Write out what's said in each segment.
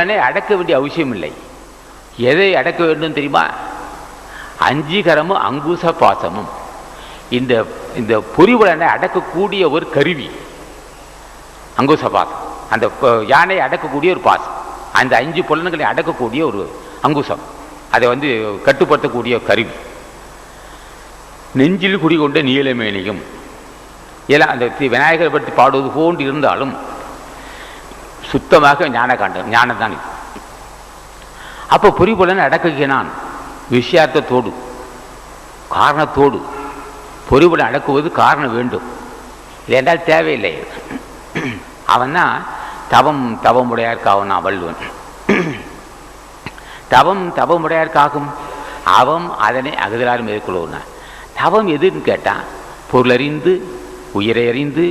உடனே அடக்க வேண்டிய அவசியம் இல்லை எதை அடக்க வேண்டும் தெரியுமா? அஞ்சீகரமும் அங்குச பாசமும் இந்த இந்த பொறிவுடனை அடக்கக்கூடிய ஒரு கருவி. அங்குச பாசம் அந்த யானை யானையை அடக்கக்கூடிய ஒரு பாசம். அந்த அஞ்சு புலன்களை அடக்கக்கூடிய ஒரு அங்குசம். அதை வந்து கட்டுப்படுத்தக்கூடிய கருவி. நெஞ்சில் குடிகொண்ட நீலமேனியும் இதெல்லாம் அந்த தி- விநாயகரை பற்றி பாடுவது போன்று இருந்தாலும் சுத்தமாக ஞான காண்டம் ஞானம் தான் இது. அப்போ பொறிபொலன் அடக்குகிறான் விஷயார்த்தத்தோடு காரணத்தோடு பொறிபொலன் அடக்குவது காரணம் வேண்டும். இல்லைன்றால் தேவையில்லை. அவன் தான் தவம் தவமுடையார்க்காவன் நான் வள்ளுவன். தவம் தவமுடையார்க்காகும். அவம் அதனை அகதிலாரும் மேற்கொள்ளுவன தவம் எதுன்னு கேட்டால் பொருளறிந்து உயிரை அறிந்து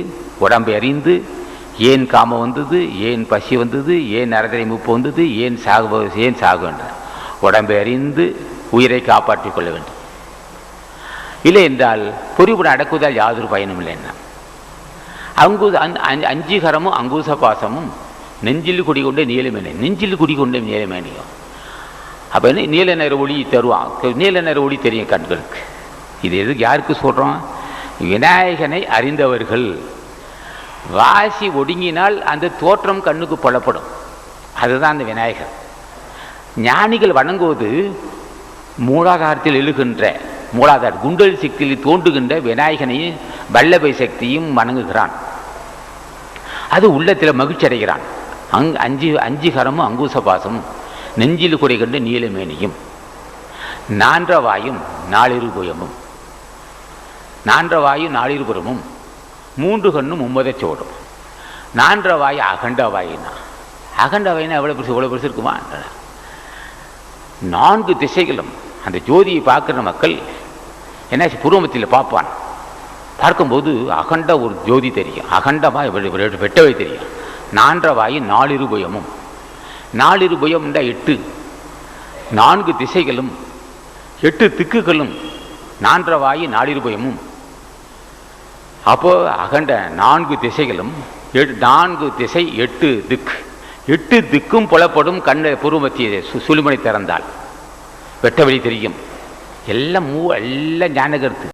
உடம்பை அறிந்து ஏன் காமம் வந்தது ஏன் பசி வந்தது ஏன் நரதரை முப்பு வந்தது ஏன் சாகு ஏன் சாக வேண்டும் உடம்பை அறிந்து உயிரை காப்பாற்றிக் கொள்ள வேண்டும். இல்லை என்றால் பொறிவுடன் அடக்குவதால் யாதொரு பயனும் இல்லை என்ன அங்கு அஞ்சீகரமும் அங்குச பாசமும் நெஞ்சில் குடிகொண்ட நீலமேனி நெஞ்சில் குடிகொண்ட நீலமேனியும் அப்போ என்ன நீல நிற ஒளி தருவான் நீல நிற ஒளி தெரியும் கண்களுக்கு. இது எதுக்கு யாருக்கு சொல்கிறோம் விநாயகனை அறிந்தவர்கள். வாசி ஒடுங்கினால் அந்த தோற்றம் கண்ணுக்கு புலப்படும். அதுதான் அந்த விநாயகர். ஞானிகள் வணங்குவது மூலாதாரத்தில் எழுகின்ற மூலாதார குண்டல் சக்தியில் தோன்றுகின்ற விநாயகனையும் வல்லபை சக்தியும் வணங்குகிறான். அது உள்ளத்தில் மகிழ்ச்சி அடைகிறான் அங் அஞ்சு அஞ்சுகரமும் அங்குசபாசமும் நெஞ்சில் குறைகின்ற நீலமேனியும் நான்றவாயும் நாளிருபுயமும் நான்றவாயும் நாளிருபுறமும் மூன்று கண்ணும் மும்மதை சோடும். நான்றவாயு அகண்டவாயினா. அகண்டவாயினா எவ்வளோ பெருசு எவ்வளோ பெருசு இருக்குமா? நான்கு திசைகளும் அந்த ஜோதியை பார்க்குற மக்கள் என்ன புருவமத்தில் பார்ப்பான். பார்க்கும்போது அகண்ட ஒரு ஜோதி தெரியும். அகண்டமாக வெ- தெரியும் வெட்டவே நாலிரு புயமும் நாலிருபயமும். நாலிருபயம்னா எட்டு. நான்கு திசைகளும் எட்டு திக்குகளும் நான்றவாயு நாலிருபயமும். அப்போ அகண்ட நான்கு திசைகளும் நான்கு திசை எட்டு திக்கு எட்டு திக்கும் புலப்படும் கண்ண பூர்வமத்திய சு சுழுமனை திறந்தால் வெட்ட வழி தெரியும். எல்லாம் மூ எல்லாம் ஞானகருத்து.